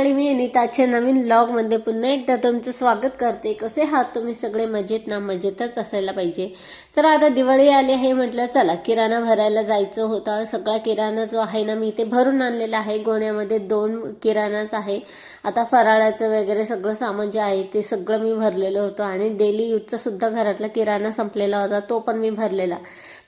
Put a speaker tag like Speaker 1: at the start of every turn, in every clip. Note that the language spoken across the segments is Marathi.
Speaker 1: मंडळी मी नीताच्या नवीन ब्लॉगमध्ये पुन्हा एकदा तुमचं स्वागत करते. कसे आहात तुम्ही सगळे? मजेत ना? मजेतच असायला पाहिजे. तर आता दिवाळी आली आहे म्हटलं चला किराणा भरायला जायचं होता. सगळा किराणा जो आहे ना मी इथे भरून आणलेला आहे. गोण्यामध्ये दोन किराणाच आहे. आता फराळाचं वगैरे सगळं सामान जे आहे ते सगळं मी भरलेलं होतं. आणि डेली यूजचा सुद्धा घरातला किराणा संपलेला होता तो पण मी भरलेला.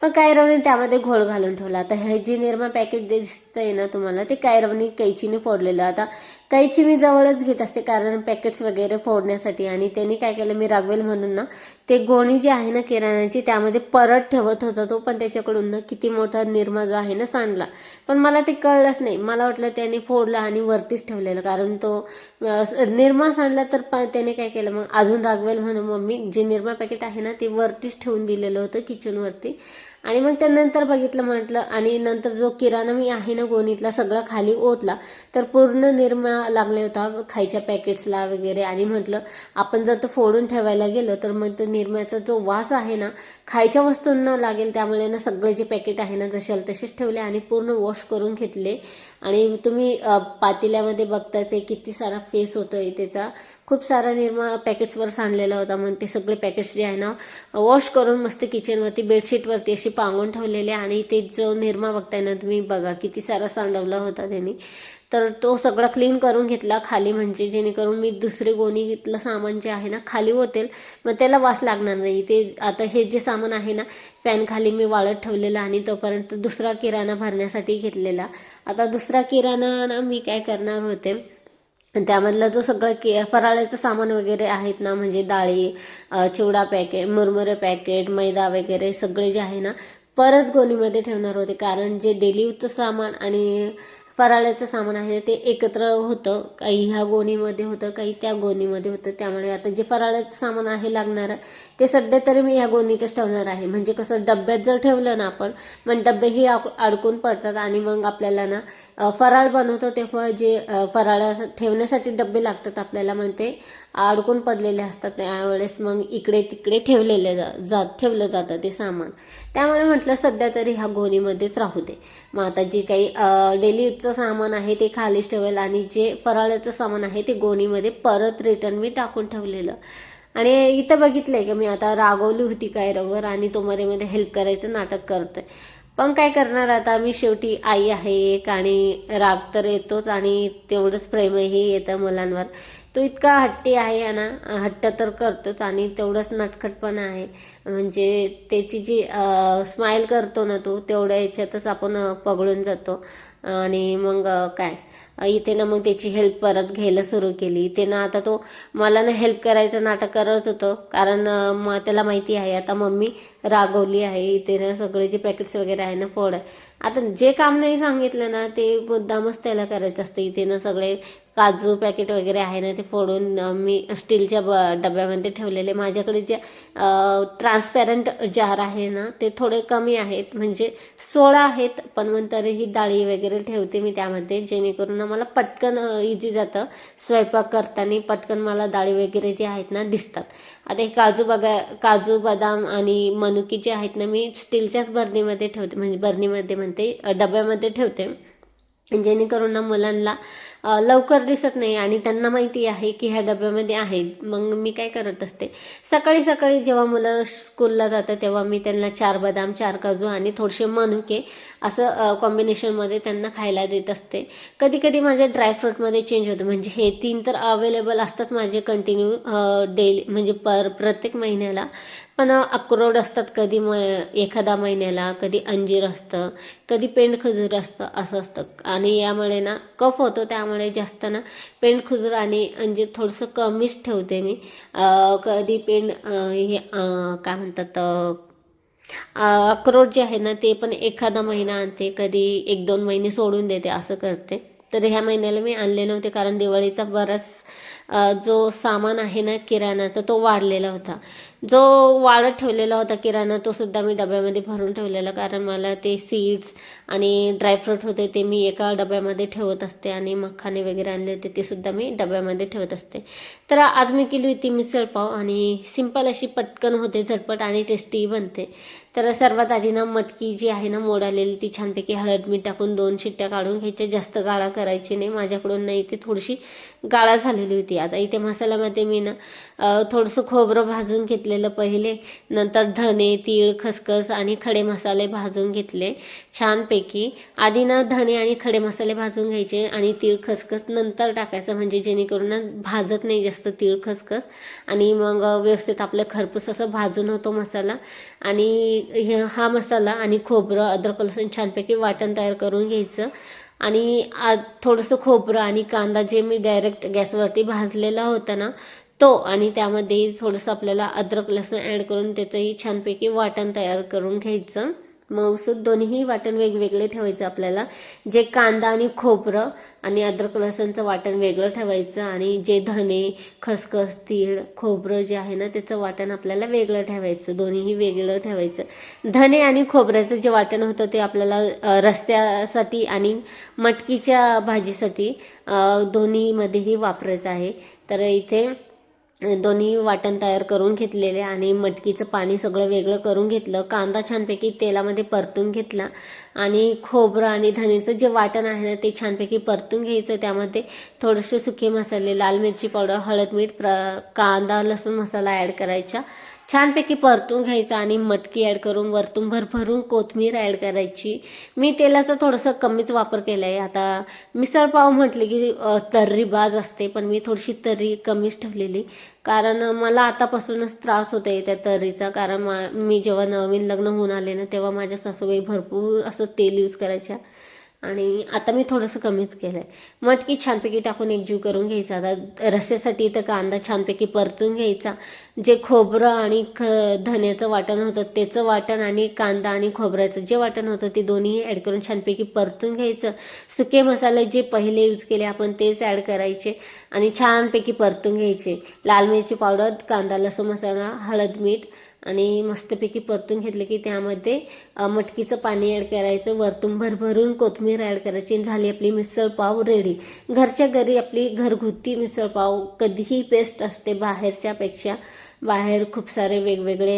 Speaker 1: पण कायरवने त्यामध्ये घोळ घालून ठेवला. आता हे जे निर्मा पॅकेट दिसतंय ना तुम्हाला ते कायरवनी कैचीने फोडलेलं. आता कैची मी जवळच घेत असते कारण पॅकेट्स वगैरे फोडण्यासाठी. आणि त्यांनी काय केलं मी रागवेल म्हणून ना ते गोणी जी आहे ना किराण्याची त्यामध्ये परत ठेवत होता तो पण त्याच्याकडून ना किती मोठा निरमा जो आहे ना सांडला. पण मला ते कळलंच नाही. मला वाटलं त्याने फोडला आणि वरतीच ठेवलेलं कारण तो निर्मा निरमा सांडला तर प- त्याने काय केलं मग? अजून रागवेल म्हणून मम्मी जे निरमा पॅकेट आहे ना ते वरतीच ठेवून दिलेलं होतं किचनवरती आणि मग त्यानंतर बघितलं म्हटलं आणि नंतर जो किराणा मी आहे ना गोणीतला सगळा खाली ओतला तर पूर्ण निरमा लागले होता खायच्या पॅकेट्सला वगैरे. आणि म्हटलं आपण जर तो फोडून ठेवायला गेलो तर मग ते निरम्याचा जो वास आहे ना खायच्या वस्तूंना लागेल त्यामुळे ना सगळे जे पॅकेट आहे ना जशाल तसेच ठेवले आणि पूर्ण वॉश करून घेतले. आणि तुम्ही पातेल्यामध्ये बघताच आहे किती सारा फेस होतो आहे त्याचा. खूप सारा निरमा पॅकेट्सवर सांडलेला होता. मग ते सगळे पॅकेट्स जे आहे ना वॉश करून मस्त किचनवरती बेडशीटवरती अशी पांगून ठेवलेले आणि ते जो निरमा बघताय ना तुम्ही बघा किती सारा सांडवला होता त्यांनी. तर तो सगळा क्लीन करून घेतला खाली म्हणजे जेणेकरून मी दुसरे गोणीतलं सामान जे आहे ना खाली होतेल मग त्याला वास लागणार नाही. ते आता हे जे सामान आहे ना फॅन खाली मी वाळत ठेवलेलं आणि तोपर्यंत दुसरा किराणा भरण्यासाठी घेतलेला. आता दुसरा किराणा ना मी काय करणार होते? त्यामधला जो सगळं के फराळाचं सामान वगैरे आहेत ना म्हणजे डाळी चिवडा पॅकेट मुरमुरे पॅकेट मैदा वगैरे सगळे जे आहे ना परत गोणीमध्ये ठेवणार होते. कारण जे डेलीचं सामान आणि फराळाचं सामान आहे ते एकत्र होतं. काही ह्या गोणीमध्ये होतं काही त्या गोणीमध्ये होतं. त्यामुळे आता जे फराळाचं सामान आहे लागणारं ते सध्या तरी मी ह्या गोणीतच ठेवणार आहे. म्हणजे कसं डब्यात जर ठेवलं ना आपण मग डब्बेही आक- अडकून पडतात आणि मग आपल्याला ना फराळ बनवतो तेव्हा जे फराळ फराळा ठेवण्यासाठी डब्बे लागतात आपल्याला मग ते अडकून पडलेले असतात त्यावेळेस मग इकडे तिकडे ठेवलेले जा जात ठेवलं जातं ते सामान. त्यामुळे म्हटलं सध्या तरी ह्या गोणीमध्येच राहू दे. मग आता जे काही डेली यूजचं सामान आहे ते खालीच ठेवेल आणि जे फराळाचं सामान आहे ते गोणीमध्ये परत रिटर्न मी टाकून ठेवलेलं. आणि इथं बघितलंय की मी आता रागवली होती कायरावर आणि तो मध्ये मध्ये हेल्प करायचं नाटक करतोय. पण काय करणार आता? मी शेवटी आई आहे एक आणि राग तर येतोच आणि तेवढंच प्रेमही येतं मुलांवर. तो इतका हट्टी आहे ना हट्ट तर करतोच आणि तेवढंच नटखटपणा आहे. म्हणजे त्याची जी स्माईल करतो ना तो तेवढ्या याच्यातच आपण पगळून जातो. आणि मग काय? इथे ना मग त्याची हेल्प परत घ्यायला सुरू केली. इथे ना आता तो मला ना हेल्प करायचं नाटक करत होतं. कारण मग त्याला माहिती आहे आता मम्मी रागवली आहे. इथे ना सगळे जे पॅकेट्स वगैरे आहे ना फोड आहे. आता जे काम नाही सांगितलं ना ते मुद्दामच त्याला करायचं असतं. इथे ना सगळे काजू पॅकेट वगैरे आहे ना ते फोडून मी स्टीलच्या ब डब्यामध्ये ठेवलेले. माझ्याकडे जे ट्रान्सपॅरंट जार आहे ना ते थोडे कमी आहेत. म्हणजे सोळा आहेत पण मग तरीही डाळी वगैरे ठेवते मी त्यामध्ये. जेणेकरून ना मला पटकन इझी जातं. स्वयंपाक करताना पटकन मला डाळी वगैरे जे आहेत ना दिसतात. आता हे काजू बगा काजू बदाम आणि मनुकी जे आहेत ना मी स्टीलच्याच बरणीमध्ये ठेवते. म्हणजे बरणीमध्ये म्हणते. ते डब्यामध्ये ठेवते. जेणेकरून ना मुलांना लवकर दिसत नाही आणि त्यांना माहिती आहे की ह्या डब्यामध्ये आहे. मग मी काय करत असते? सकाळी सकाळी जेव्हा मुलं स्कूलला जातात तेव्हा मी त्यांना चार बदाम चार काजू आणि थोडेसे मनुके असं कॉम्बिनेशनमध्ये त्यांना खायला देत असते. कधी कधी माझ्या ड्रायफ्रूटमध्ये चेंज होतं. म्हणजे हे तीन तर अवेलेबल असतात माझे कंटिन्यू डेली म्हणजे पर प्रत्येक महिन्याला. पण अक्रोड असतात कधी म एखादा महिन्याला कधी अंजीर असतं कधी पेंड खजूर असतं असं असतं. आणि यामुळे ना कफ होतो त्यामुळे जास्त ना पेंड खुजर आणि म्हणजे थोडंसं कमीच ठेवते मी. कधी पेंड हे काय म्हणतात अक्रोड जे आहे ना ते पण एखादा महिना आणते कधी एक दोन महिने सोडून देते असं करते. तर ह्या महिन्याला मी आणले नव्हते कारण दिवाळीचा बराच जो सामान आहे ना किराणाचा तो वाढलेला होता. जो वाळत ठेवलेला होता किराणा तो सुद्धा मी डब्यामध्ये भरून ठेवलेला कारण मला ते सीड्स आणि ड्रायफ्रूट होते ते मी एका डब्यामध्ये ठेवत असते आणि मखाने वगैरे आणले होते ते सुद्धा मी डब्यामध्ये ठेवत असते. तर आज मी केली होती मिसळपाव आणि सिंपल अशी पटकन होते झटपट आणि टेस्टी बनते. तर सर्वात आधी ना मटकी जी आहे ना मोडालेली ती छानपैकी हळद मीठ टाकून दोन शिट्ट्या काढून घ्यायच्या जास्त गाळा करायची नाही माझ्याकडून नाही इथे थोडीशी गाळा झालेली होती. आता इथे मसाल्यामध्ये मी ना थोडंसं खोबरं भाजून घेतलं घेतलेलं पहिले नंतर धने तीळ खसखस आणि खडे मसाले भाजून घेतले छानपैकी. आधी ना धने आणि खडे मसाले भाजून घ्यायचे आणि तीळ खसखस नंतर टाकायचं म्हणजे जेणेकरून ना भाजत नाही जास्त तीळ खसखस. आणि मग व्यवस्थित आपलं खरपूस असं भाजून होतो मसाला. आणि हे- हा मसाला आणि खोबरं अद्रक लसूण छानपैकी वाटण तयार करून घ्यायचं. आणि आ थोडंसं खोबरं आणि कांदा जे मी डायरेक्ट गॅसवरती भाजलेला होता ना तो आणि त्यामध्ये थोडंसं आपल्याला अद्रक लसूण ॲड करून त्याचंही छानपैकी वाटण तयार करून घ्यायचं. मऊसूद दोन्हीही वाटण वेगवेगळे ठेवायचं आपल्याला. जे कांदा आणि खोबरं आणि अद्रक लसणचं वाटण वेगळं ठेवायचं आणि जे धने खसखस तीळ खोबरं जे आहे ना त्याचं वाटण आपल्याला वेगळं ठेवायचं. दोन्हीही वेगळं ठेवायचं. धने आणि खोबऱ्याचं जे वाटण होतं ते आपल्याला रस्त्यासाठी आणि मटकीच्या भाजीसाठी दोन्हीमध्येही वापरायचं आहे. तर इथे दोन्ही वाटण तयार करून घेतलेले आणि मटकीचं पाणी सगळं वेगळं करून घेतलं. कांदा छानपैकी तेलामध्ये परतून घेतला आणि खोबरं आणि धनेचं जे वाटण आहे ना ते छानपैकी परतून घ्यायचं. त्यामध्ये थोडेसे सुके मसाले लाल मिरची पावडर हळद मीठ प्र कांदा लसूण मसाला ॲड करायचा. छानपैकी परतून घ्यायचं आणि मटकी ॲड करून वरतून भरभरून कोथमीर ॲड करायची. मी तेलाचा थोडंसं कमीच वापर केला आहे आता मिसळपाव म्हटले की तर्री बाज असते पण मी थोडीशी तर्री कमीच ठेवलेली. कारण मला आतापासूनच त्रास होत आहे त्या तर्रीचा. कारण मा मी जेव्हा नवीन लग्न होऊन आले ना तेव्हा माझ्या सासूबाई भरपूर असं तेल यूज करायच्या. आणि आता मी थोडंसं कमीच केलं आहे मटकी छानपैकी टाकून एकजीव करून घ्यायचा. आता रस्स्यासाठी तर कांदा छानपैकी परतून घ्यायचा. जे खोबरं आणि ख धण्याचं वाटण होतं त्याचं वाटण आणि कांदा आणि खोबऱ्याचं जे वाटण होतं ते दोन्ही ॲड करून छानपैकी परतून घ्यायचं. सुके मसाले जे पहिले यूज केले आपण तेच ॲड करायचे आणि छानपैकी परतून घ्यायचे. लाल मिरची पावडर कांदा लसूण मसाला हळद मीठ आणि मस्तपैकी परतून घेतलं की त्यामध्ये मटकीचं पाणी ॲड करायचं वरतून भरभरून कोथिंबीर ॲड करायची झाली आपली मिसळपाव रेडी घरच्या घरी आपली घरगुती मिसळपाव कधीही बेस्ट असते बाहेरच्यापेक्षा बाहेर खूप सारे वेगवेगळे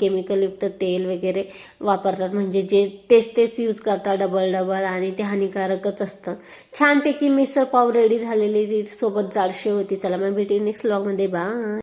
Speaker 1: केमिकलयुक्त तेल वगैरे वापरतात. म्हणजे जे तेच तेच यूज करतात डबल डबल आणि ते हानिकारकच असतं. छानपैकी मिसळ पाव रेडी झालेली ती सोबत जाडशी होती. चला मग भेटी नेक्स्ट ब्लॉगमध्ये बा